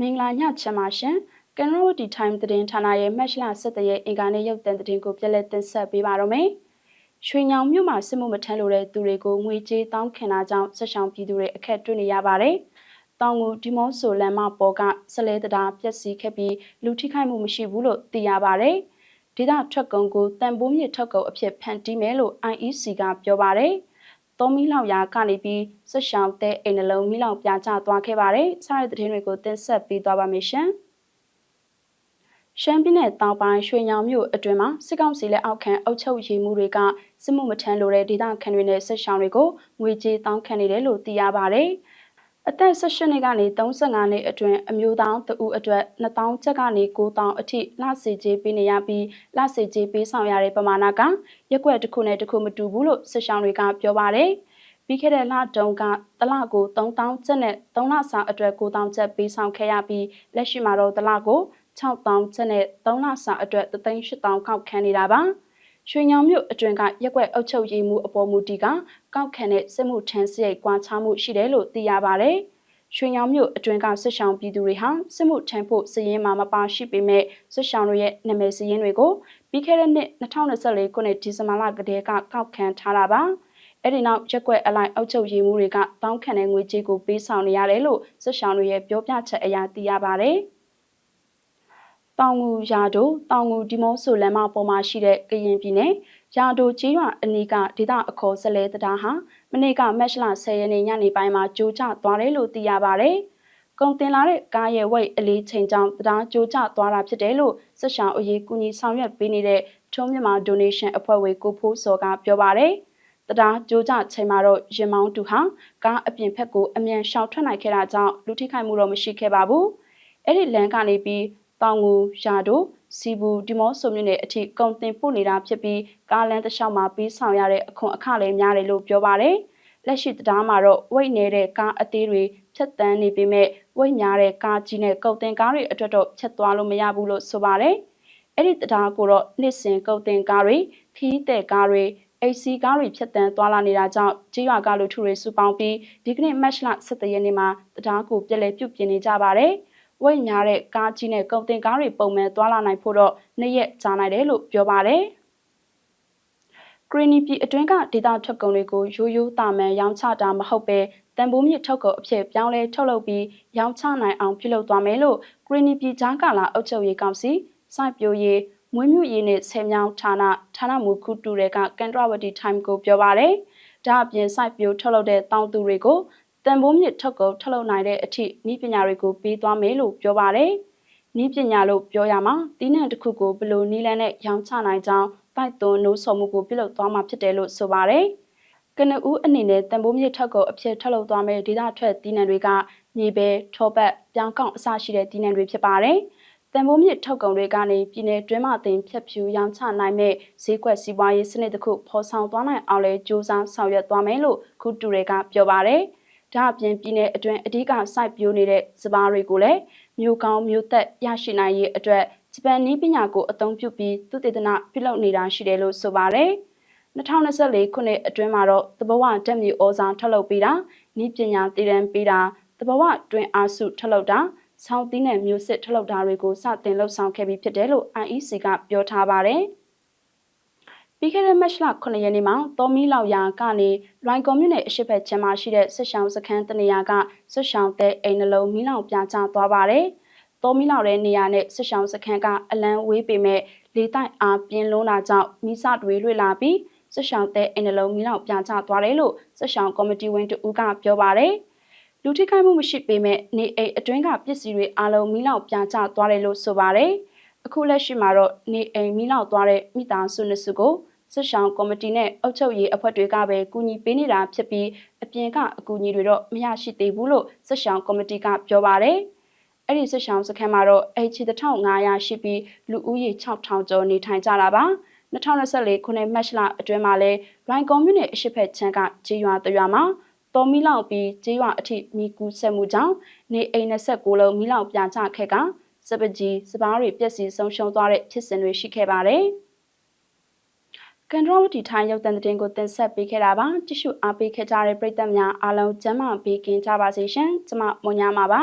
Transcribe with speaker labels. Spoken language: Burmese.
Speaker 1: မင်္ဂလာညချမ်းပါရှင်ကင်ရိုဒီ time သတင်းဌာနရဲ့မက်ရှလာ7ရက်အင်ကာနေ့ရုပ်သံသတင်းကိုပြလက်တင်ဆက်ပေးပါရမယ်။ရွှေညောင်မြို့မှာစစ်မှုမထမ်းလို့တဲ့သူတွေကိုငွေကြေးတောင်းခံတာကြောင့်ဆက်ဆောင်ပြည်သူတွေအခက်တွေ့နေရပါတယ်။တောင်ငူဒီမော့ဆိုလမ်းမပေါ်ကဆလဲတတာပြက်စီးခဲ့ပြီးလူထိခိုက်မှုမရှိဘူးလို့သိရပါတယ်။ဒေသထွက်ကုန်ကိုတန်ပိုးမြစ်ထွက်ကုန်အဖြစ်ဖန်တီးမယ်လို့ IEC ကပြောပါတယ်။ သုံးမီလောက်ရာကနေပြီးဆွရှောင်းတဲ့အိမ်နှလုံးမီလောက်ပြကျသွားခဲ့ပါတယ်။စားရတဲ့သတင်းတွေကိုတင်ဆက်ပေးသွားပါမယ်ရှင်။ရှမ်းပြည်နယ်တောင်ပိုင်းရွှေညောင်မြို့အတွင်းမှာစစ်ကောင်စီလက်အောက်ခံအုပ်ချုပ်ရေးမှုတွေကစစ်မှုမထမ်းလိုတဲ့ဒေသခံတွေနဲ့ဆက်ရှောင်းတွေကိုငွေကြေးတောင်းခံနေတယ်လို့သိရပါတယ်။ အသက်18နှစ်ကနေ35နှစ်အတွင်းအမျိုးသားတဦးအတွက်2000ကျပ်ကနေ9000အထိလစီကြေးပေးနေရပြီးလစီကြေးပေးဆောင်ရတဲ့ပမာဏကရက်ွက်တစ်ခုနဲ့တစ်ခုမတူဘူးလို့စစ်ဆောင်တွေကပြောပါတယ်။ပြီးခဲ့တဲ့လတုန်းကတလကို3000ကျပ်နဲ့3လစာအတွက်9000ကျပ်ပေးဆောင်ခဲ့ရပြီးလက်ရှိမှာတော့တလကို6000ကျပ်နဲ့3လစာအတွက်38000ခောက်ခံနေတာပါ။ ရွှေညောင်မြို့အတွင်ကရက်ွက်အုပ်ချုပ်ရေးမှုအပေါ်မူတီကကောက်ခံတဲ့စစ်မှုထမ်းစရိတ်ကွာခြားမှုရှိတယ်လို့သိရပါတယ်။ရွှေညောင်မြို့အတွင်ကဆွရှောင်ပြည်သူတွေဟာစစ်မှုထမ်းဖို့စည်ရင်းမှာမပါရှိပေမဲ့ဆွရှောင်တို့ရဲ့နာမည်စည်ရင်းတွေကိုပြီးခဲ့တဲ့နှစ်2024ခုနှစ်ဒီဇင်ဘာလကတည်းကကောက်ခံထားတာပါ။အဲ့ဒီနောက်ရက်ွက်အလိုက်အုပ်ချုပ်ရေးမှုတွေကတောင်းခံတဲ့ငွေကြေးကိုပေးဆောင်နေရတယ်လို့ဆွရှောင်တို့ရဲ့ပြောပြချက်အရသိရပါတယ်။ တောင်ငူရာဒိုတောင်ငူဒီမော့ဆိုလမ်းမပေါ်မှာရှိတဲ့ကရင်ပြည်နယ်ရာဒိုကျေးရွာအနီးကဒေသအခေါ်ဇလဲတရားဟာမနေ့ကမက်ရှလ10ရက်နေ့ညနေပိုင်းမှာကြိုးကျသွားတယ်လို့သိရပါဗျ။ကုန်တင်လာတဲ့ကားရဲ့ဝိတ်အလေးချိန်ကြောင့်တရားကြိုးကျသွားတာဖြစ်တယ်လို့ဆက်ရှောင်းအရေးကူညီဆောင်ရွက်ပေးနေတဲ့ထုံးမြန်မာ donation အဖွဲ့ဝေကိုဖိုးစောကပြောပါဗျ။တရားကြိုးကျချိန်မှာတော့ရင်မောင်းတူဟာကားအပြင်ဘက်ကိုအမြန်ရှောင်ထွက်နိုင်ခဲ့တာကြောင့်လူထိခိုက်မှုတော့မရှိခဲ့ပါဘူး။အဲ့ဒီလမ်းကနေပြီး တောင်ငူရာတို့စီဘူးဒီမော့ဆိုမြို့နယ်အထိကုန်တင်ပို့နေတာဖြစ်ပြီးကားလမ်းတစ်လျှောက်မှာပြီးဆောင်ရတဲ့အခွန်အခလည်းများတယ်လို့ပြောပါတယ်။လက်ရှိတရားမှာတော့ဝိတ်နေတဲ့ကားအသေးတွေဖြတ်တန်းနေပေမဲ့ဝိတ်များတဲ့ကားကြီးနဲ့ကုန်တင်ကားတွေအတွက်တော့ဖြတ်သွားလို့မရဘူးလို့ဆိုပါတယ်။အဲ့ဒီတရားကိုတော့နှစ်စဉ်ကုန်တင်ကားတွေခီးတဲ့ကားတွေအိစီကားတွေဖြတ်တန်းသွားလာနေတာကြောင့်ကြေးရွာကလူထုတွေစုပေါင်းပြီးဒီကနေ့မတ်လ17ရက်နေ့မှာတရားကိုပြည့်လည်ပြုပြင်နေကြပါတယ်။ ဝိတ်များတဲ့ကားကြီးနဲ့ကုန်တင်ကားတွေပုံမှန်သွားလာနိုင်ဖို့တော့နှစ်ရက်ကြာနိုင်တယ်လို့ပြောပါတယ်။ဂရီနီပြည်အတွင်းကဒေတာထွက်ကုန်တွေကိုရိုးရိုးတာမန်ရောင်းချတာမဟုတ်ပဲတန်ဖိုးမြင့်ထုတ်ကုန်အဖြစ်ပြောင်းလဲထုတ်လုပ်ပြီးရောင်းချနိုင်အောင်ပြုလုပ်သွားမယ်လို့ဂရီနီပြည်ဂျားကာလာအုပ်ချုပ်ရေးကောင်စီစိုက်ပျိုးရေးမွေးမြူရေးနဲ့ဆယ်မြောင်းဌာနဌာနမူခုတူတွေကကန်ထရဝတီ time ကိုပြောပါရယ်ဒါအပြင်စိုက်ပျိုးထုတ်လုပ်တဲ့တောင်သူတွေကို တန်ဖိုးမြင့်ထုတ်ကုန်ထုတ်လုပ်နိုင်တဲ့အထိဤပညာတွေကိုပေးသွားမယ်လို့ပြောပါတယ်။ဤပညာလို့ပြောရမှာတီးနှံတစ်ခုကိုဘယ်လိုနည်းလမ်းနဲ့ရောင်းချနိုင်ကြောင်းတိုက်သွင်းနိုးဆော်မှုကိုပြုလုပ်သွားမှာဖြစ်တယ်လို့ဆိုပါတယ်။ကနဦးအနေနဲ့တန်ဖိုးမြင့်ထုတ်ကုန်အဖြစ်ထုတ်လုပ်သွားမယ့်ဒေတာထွက်တီးနှံတွေကမြေပဲထောပတ်ပြောင်းကောက်အစရှိတဲ့တီးနှံတွေဖြစ်ပါတယ်။တန်ဖိုးမြင့်ထုတ်ကုန်တွေကနေပြည်내တွင်းမှတင်ဖြတ်ဖြူရောင်းချနိုင်မဲ့ဈေးကွက်စီးပွားရေးစနစ်တစ်ခုဖော်ဆောင်သွားနိုင်အောင်လဲစ조사ဆောင်ရွက်သွားမယ်လို့ခုတူတွေကပြောပါတယ်။ ဒါအပြင်ပြည်내အတွင်းအဓိကစိုက်ပျိုးနေတဲ့စပါးတွေကိုလည်းမျိုးကောင်းမျိုးသက်ရရှိနိုင်ရေးအတွက်ဂျပန်နည်းပညာကိုအသုံးပြုပြီးသုတေသနပြုလုပ်နေတာရှိတယ်လို့ဆိုပါတယ်။2024ခုနှစ်အတွင်းမှာတော့သဘောဝဓာတ်မြေဩဇာထုတ်လုပ်ပေးတာနည်းပညာတည်တံပေးတာသဘောဝတွင်အားစုထုတ်လုပ်တာဆောင်းသီးနဲ့မျိုးစစ်ထုတ်လုပ်တာတွေကိုစတင်လှုပ်ဆောင်ခဲ့ပြီးဖြစ်တယ်လို့ IEC ကပြောထားပါတယ်။ ပြီးခဲ့တဲ့မတ်လ9ရက်နေ့မှာတောမီလောက်ရာကနေလိုင်ကွန်မြို့နယ်အရှိတ်ဘက်ချမ်းမှာရှိတဲ့ဆက်ရှောင်းစခန်းတနေရာကဆက်ရှောင်းတဲ့အိမ်နှလုံးမီးလောင်ပြကျသွားပါတယ်။တောမီလောက်တဲ့နေရာနဲ့ဆက်ရှောင်းစခန်းကအလံဝေးပေမဲ့လေတိုက်အားပြင်းလုံးတာကြောင့်မိစတွေလွှေလာပြီးဆက်ရှောင်းတဲ့အိမ်နှလုံးမီးလောင်ပြကျသွားတယ်လို့ဆက်ရှောင်းကော်မတီဝင်တူကပြောပါတယ်။လူထိခိုက်မှုမရှိပေမဲ့နေအိမ်အတွင်းကပစ္စည်းတွေအလုံးမီးလောင်ပြကျသွားတယ်လို့ဆိုပါတယ်။အခုလက်ရှိမှာတော့နေအိမ်မီးလောင်သွားတဲ့မိသားစုနှစ်စုကို စစ်ဆောင်ကော်မတီနဲ့အုပ်ချုပ်ရေးအဖွဲ့တွေကပဲကူညီပေးနေတာဖြစ်ပြီးအပြင်ကအကူအညီတွေတော့မရရှိသေးဘူးလို့စစ်ဆောင်ကော်မတီကပြောပါတယ်။အဲ့ဒီစစ်ဆောင်စခန်းမှာတော့အချီ1500 ရှိပြီးလူဦးရေ6000ကျော်နေထိုင်ကြတာပါ။2024ခုနှစ်မတ်လအတွင်းမှာလဲရိုင်ကွန်မြူနယ်အရှိဖက်ချမ်းကဂျေးရွာတရွာမှာတော်မီလောက်ပြီးဂျေးရွာအထိမိကူးဆက်မှုကြောင့်နေအိမ်29လုံးမီလောက်ပြာကျခဲ့ကစပကြီးစပားတွေပြက်စီဆုံးရှုံးသွားတဲ့ဖြစ်စဉ်တွေရှိခဲ့ပါတယ်။ ကန်ထရိုတီထိုင်းရုပ်သံသတင်းကိုတင်ဆက်ပေးခဲ့တာပါကြည့်ရှုအားပေးခဲ့ကြတဲ့ပရိသတ်များအားလုံးကျမ်းမာပေးကင်းကြပါစေရှင်ကျမမွန်ညာမှာပါ